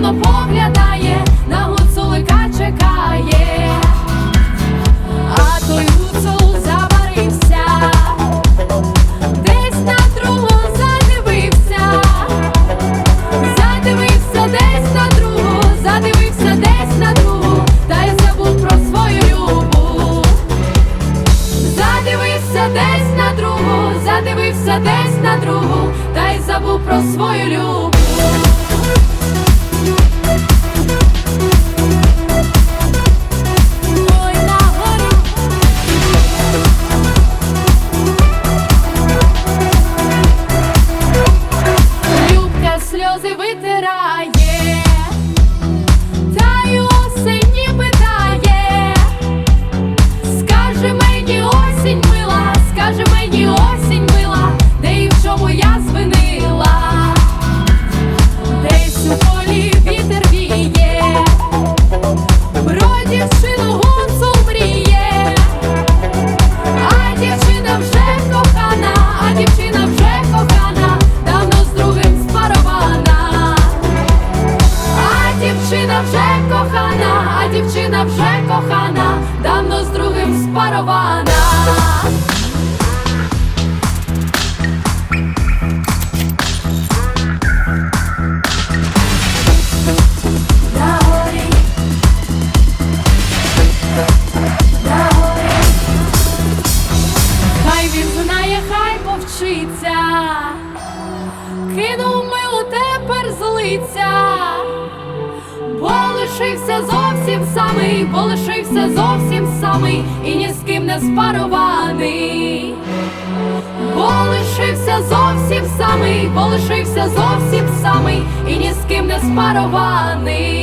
сумно поглядає, на гуцулика чекає, а той гуцул заварився, десь на другого задивився, задивився, десь на другу, задивився, десь на другу, та й забув про свою любов, задивився, десь на другу, задивився, десь на другу, та й забув про свою любу. Дівчина вже кохана, а дівчина вже кохана, давно з другим спарована. Кинув милу тепер злиться, бо лишився зовсім самий, бо лишився зовсім самий і ні з ким не спарований. Бо лишився зовсім самий, бо лишився зовсім самий і ні з ким не спарований.